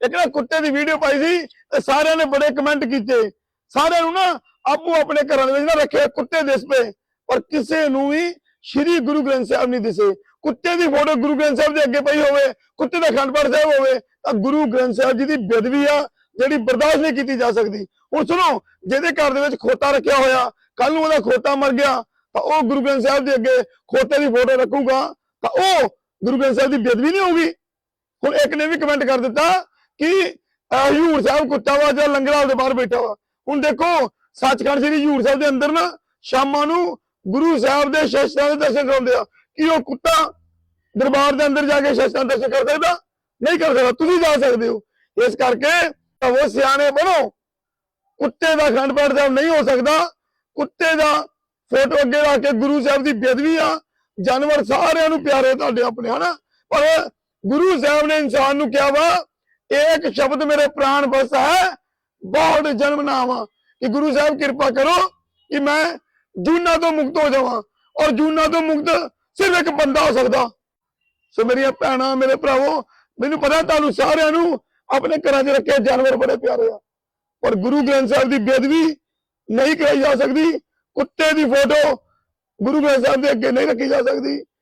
ਇੱਕ ਨਾ ਕੁੱਤੇ ਦੀ ਵੀਡੀਓ ਪਾਈ ਸੀ ਤੇ ਸਾਰਿਆਂ ਨੇ ਬੜੇ ਕਮੈਂਟ ਕੀਤੇ। ਸਾਰਿਆਂ ਨੂੰ ਨਾ ਆਪੋ ਆਪਣੇ ਘਰਾਂ ਦੇ ਵਿੱਚ ਨਾ ਰੱਖੇ ਕੁੱਤੇ ਦਿਸ ਪਏ। ਪਰ ਕਿਸੇ ਨੂੰ ਵੀ ਸ਼੍ਰੀ ਗੁਰੂ ਗ੍ਰੰਥ ਸਾਹਿਬ ਨਹੀਂ ਦਿਸੇ। ਕੁੱਤੇ ਦੀ ਫੋਟੋ ਗੁਰੂ ਗ੍ਰੰਥ ਸਾਹਿਬ ਦੇ ਅੱਗੇ ਪਈ ਹੋਵੇ, ਕੁੱਤੇ ਦਾ ਅਖੰਡ ਪਾਠ ਸਾਹਿਬ ਹੋਵੇ, ਤਾਂ ਗੁਰੂ ਗ੍ਰੰਥ ਸਾਹਿਬ ਜੀ ਦੀ ਬੇਦਬੀ ਆ, ਜਿਹੜੀ ਬਰਦਾਸ਼ਤ ਨਹੀਂ ਕੀਤੀ ਜਾ ਸਕਦੀ। ਹੁਣ ਸੁਣੋ, ਜਿਹਦੇ ਘਰ ਦੇ ਵਿੱਚ ਖੋਤਾ ਰੱਖਿਆ ਹੋਇਆ ਕੱਲ ਨੂੰ ਉਹਦਾ ਖੋਤਾ ਮਰ ਗਿਆ, ਤਾਂ ਉਹ ਗੁਰੂ ਗ੍ਰੰਥ ਸਾਹਿਬ ਦੇ ਅੱਗੇ ਖੋਤੇ ਦੀ ਫੋਟੋ ਰੱਖੂਗਾ, ਤਾਂ ਉਹ ਗੁਰੂ ਗ੍ਰੰਥ ਸਾਹਿਬ ਦੀ ਬੇਦਬੀ ਨਹੀਂ ਹੋਊਗੀ। ਹੁਣ ਇੱਕ ਨੇ ਵੀ ਕਮੈਂਟ ਕਰ ਦਿੱਤਾ ਕਿ? ਹਜ਼ੂਰ ਸਾਹਿਬ ਕੁੱਤਾ ਵਾ ਜਾਂ ਲੰਗਰਾਂ ਦੇ ਬਾਹਰ ਬੈਠਾ ਵਾ। ਹੁਣ ਦੇਖੋ, ਸੱਚਖੰਡ ਸ੍ਰੀ ਹਜ਼ੂਰ ਸਾਹਿਬ ਦੇ ਅੰਦਰ ਨਾ ਸ਼ਾਮਾਂ ਨੂੰ ਗੁਰੂ ਸਾਹਿਬ ਦੇ ਸ਼ਸਤਰਾਂ ਦੇ ਦਰਸ਼ਨ ਕਰਾਉਂਦੇ ਆ। ਕੀ ਉਹ ਕੁੱਤਾ ਦਰਬਾਰ ਦੇ ਅੰਦਰ ਜਾ ਕੇ ਸ਼ਸਤਰਾਂ ਦੇ ਦਰਸ਼ਨ ਕਰ ਸਕਦਾ? ਨਹੀਂ ਕਰ ਸਕਦਾ। ਤੁਸੀਂ ਜਾ ਸਕਦੇ ਹੋ। ਇਸ ਕਰਕੇ ਉਹ ਸਿਆਣੇ ਬਣੋ। ਕੁੱਤੇ ਦਾ ਖੰਡ ਪਾਠ ਸਾਹਿਬ ਨਹੀਂ ਹੋ ਸਕਦਾ। ਕੁੱਤੇ ਦਾ ਫੋਟੋ ਅੱਗੇ ਰੱਖ ਕੇ ਗੁਰੂ ਸਾਹਿਬ ਦੀ ਬੇਦਬੀ ਆ। ਜਾਨਵਰ ਸਾਰਿਆਂ ਨੂੰ ਪਿਆਰੇ ਤੁਹਾਡੇ ਆਪਣੇ, ਹਨਾ? ਪਰ ਗੁਰੂ ਸਾਹਿਬ ਨੇ ਇਨਸਾਨ ਨੂੰ ਕਿਹਾ ਵਾ ਇੱਕ ਸ਼ਬਦ ਮੇਰੇ ਪ੍ਰਾਣ ਬਸ ਹੈ, ਬਹੁਤ ਜਨਮ ਨਾਮ ਕਿ ਗੁਰੂ ਸਾਹਿਬ ਕਿਰਪਾ ਕਰੋ ਕਿ ਮੈਂ ਜੂਨਾ ਤੋਂ ਮੁਕਤ ਹੋ ਜਾਵਾਂ ਔਰ ਜੂਨਾ ਤੋਂ ਮੁਕਤ ਸਿਰਫ ਇੱਕ ਬੰਦਾ ਹੋ ਸਕਦਾ। ਸੋ ਮੇਰੀਆਂ ਭੈਣਾਂ, ਮੇਰੇ ਭਰਾਵੋ, ਮੈਨੂੰ ਪਤਾ ਤੁਹਾਨੂੰ ਸਾਰਿਆਂ ਨੂੰ ਆਪਣੇ ਘਰਾਂ 'ਚ ਰੱਖੇ ਜਾਨਵਰ ਬੜੇ ਪਿਆਰੇ ਆ। ਪਰ ਗੁਰੂ ਗ੍ਰੰਥ ਸਾਹਿਬ ਦੀ ਬੇਦਬੀ ਨਹੀਂ ਕਰਾਈ ਜਾ ਸਕਦੀ, ਕੁੱਤੇ ਦੀ ਫੋਟੋ ਗੁਰੂ ਗ੍ਰੰਥ ਸਾਹਿਬ ਦੇ ਅੱਗੇ ਨਹੀਂ ਰੱਖੀ ਜਾ ਸਕਦੀ।